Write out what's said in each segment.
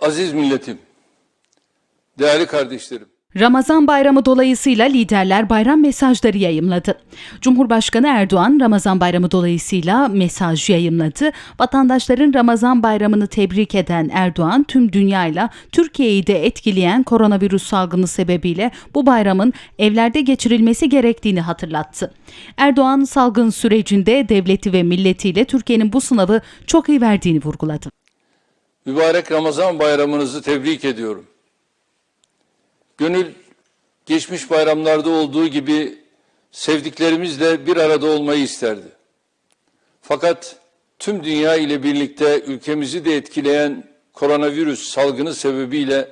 Aziz milletim, değerli kardeşlerim, Ramazan bayramı dolayısıyla liderler bayram mesajları yayımladı. Cumhurbaşkanı Erdoğan Ramazan bayramı dolayısıyla mesaj yayımladı. Vatandaşların Ramazan bayramını tebrik eden Erdoğan tüm dünyayla Türkiye'yi de etkileyen koronavirüs salgını sebebiyle bu bayramın evlerde geçirilmesi gerektiğini hatırlattı. Erdoğan salgın sürecinde devleti ve milletiyle Türkiye'nin bu sınavı çok iyi verdiğini vurguladı. Mübarek Ramazan bayramınızı tebrik ediyorum. Gönül geçmiş bayramlarda olduğu gibi sevdiklerimizle bir arada olmayı isterdi. Fakat tüm dünya ile birlikte ülkemizi de etkileyen koronavirüs salgını sebebiyle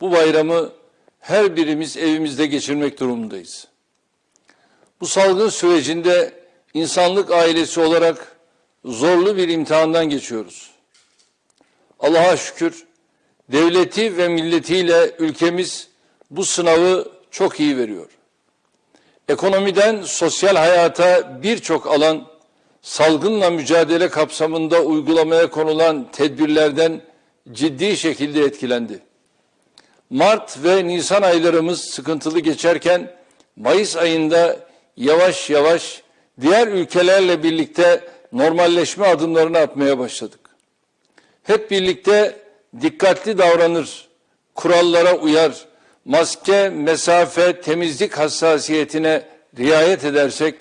bu bayramı her birimiz evimizde geçirmek durumundayız. Bu salgın sürecinde insanlık ailesi olarak zorlu bir imtihandan geçiyoruz. Allah'a şükür devleti ve milletiyle ülkemiz bu sınavı çok iyi veriyor. Ekonomiden sosyal hayata birçok alan salgınla mücadele kapsamında uygulamaya konulan tedbirlerden ciddi şekilde etkilendi. Mart ve Nisan aylarımız sıkıntılı geçerken Mayıs ayında yavaş yavaş diğer ülkelerle birlikte normalleşme adımlarını atmaya başladık. Hep birlikte dikkatli davranır, kurallara uyar, maske, mesafe, temizlik hassasiyetine riayet edersek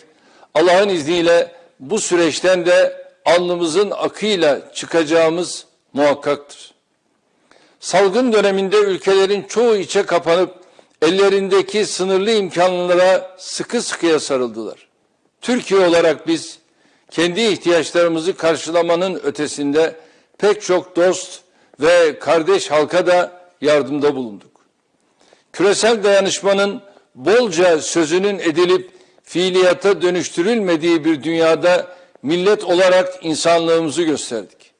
Allah'ın izniyle bu süreçten de alnımızın akıyla çıkacağımız muhakkaktır. Salgın döneminde ülkelerin çoğu içe kapanıp ellerindeki sınırlı imkanlara sıkı sıkıya sarıldılar. Türkiye olarak biz kendi ihtiyaçlarımızı karşılamanın ötesinde pek çok dost ve kardeş halka da yardımda bulunduk. Küresel dayanışmanın bolca sözünün edilip fiiliyata dönüştürülmediği bir dünyada millet olarak insanlığımızı gösterdik.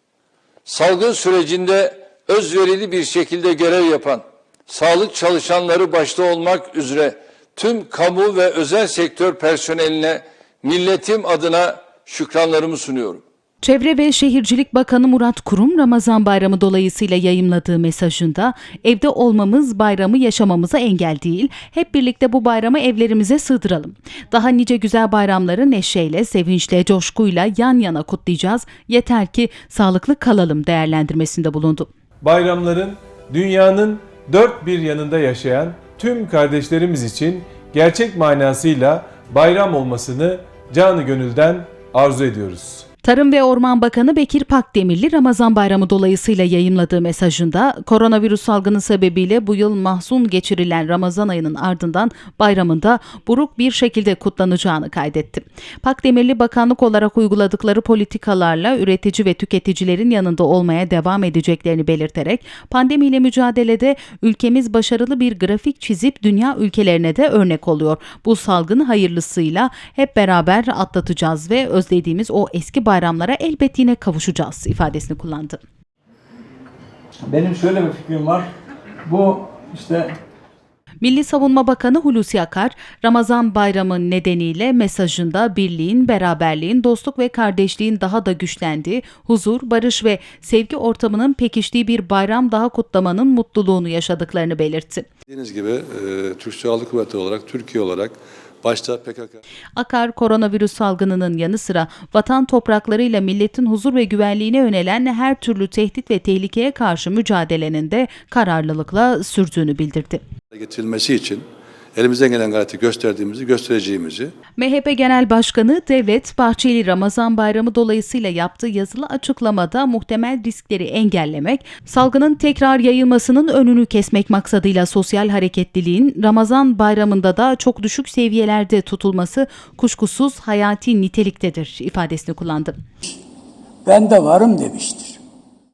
Salgın sürecinde özverili bir şekilde görev yapan, sağlık çalışanları başta olmak üzere tüm kamu ve özel sektör personeline milletim adına şükranlarımı sunuyorum. Çevre ve Şehircilik Bakanı Murat Kurum Ramazan bayramı dolayısıyla yayımladığı mesajında evde olmamız bayramı yaşamamıza engel değil. Hep birlikte bu bayramı evlerimize sığdıralım. Daha nice güzel bayramları neşeyle, sevinçle, coşkuyla yan yana kutlayacağız. Yeter ki sağlıklı kalalım değerlendirmesinde bulundu. bayramların dünyanın dört bir yanında yaşayan tüm kardeşlerimiz için gerçek manasıyla bayram olmasını canı gönülden arzu ediyoruz. Tarım ve Orman Bakanı Bekir Pakdemirli Ramazan Bayramı dolayısıyla yayımladığı mesajında koronavirüs salgını sebebiyle bu yıl mahzun geçirilen Ramazan ayının ardından bayramında buruk bir şekilde kutlanacağını kaydetti. Pakdemirli bakanlık olarak uyguladıkları politikalarla üretici ve tüketicilerin yanında olmaya devam edeceklerini belirterek pandemiyle mücadelede ülkemiz başarılı bir grafik çizip dünya ülkelerine de örnek oluyor. Bu salgın hayırlısıyla hep beraber atlatacağız ve özlediğimiz o eski bayramlara elbet yine kavuşacağız ifadesini kullandı. Benim şöyle bir fikrim var. Bu işte Milli Savunma Bakanı Hulusi Akar, Ramazan Bayramı nedeniyle mesajında birliğin, beraberliğin, dostluk ve kardeşliğin daha da güçlendiği, huzur, barış ve sevgi ortamının pekiştiği bir bayram daha kutlamanın mutluluğunu yaşadıklarını belirtti. Dediğiniz gibi e, Türk Silahlı Kuvvetleri olarak, Türkiye olarak başta PKK, Akar, koronavirüs salgınının yanı sıra vatan topraklarıyla milletin huzur ve güvenliğine yönelen her türlü tehdit ve tehlikeye karşı mücadelenin de kararlılıkla sürdüğünü bildirdi. getirilmesi için elimizden gelen gayreti gösterdiğimizi, göstereceğimizi MHP Genel Başkanı Devlet Bahçeli Ramazan Bayramı dolayısıyla yaptığı yazılı açıklamada muhtemel riskleri engellemek, salgının tekrar yayılmasının önünü kesmek maksadıyla sosyal hareketliliğin Ramazan Bayramı'nda da çok düşük seviyelerde tutulması kuşkusuz hayati niteliktedir ifadesini kullandı. ben de varım demiştir.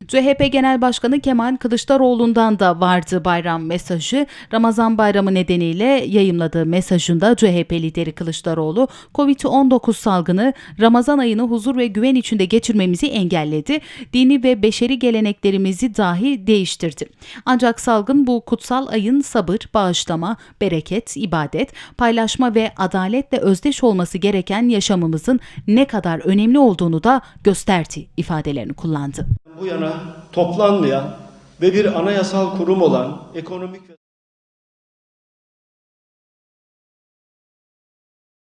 CHP Genel Başkanı Kemal Kılıçdaroğlu'ndan da vardı bayram mesajı. Ramazan bayramı nedeniyle yayımladığı mesajında CHP lideri Kılıçdaroğlu, Covid-19 salgını Ramazan ayını huzur ve güven içinde geçirmemizi engelledi. Dini ve beşeri geleneklerimizi dahi değiştirdi. Ancak salgın bu kutsal ayın sabır, bağışlama, bereket, ibadet, paylaşma ve adaletle özdeş olması gereken yaşamımızın ne kadar önemli olduğunu da gösterdi ifadelerini kullandı. Bu yana toplanmayan ve bir anayasal kurum olan ekonomik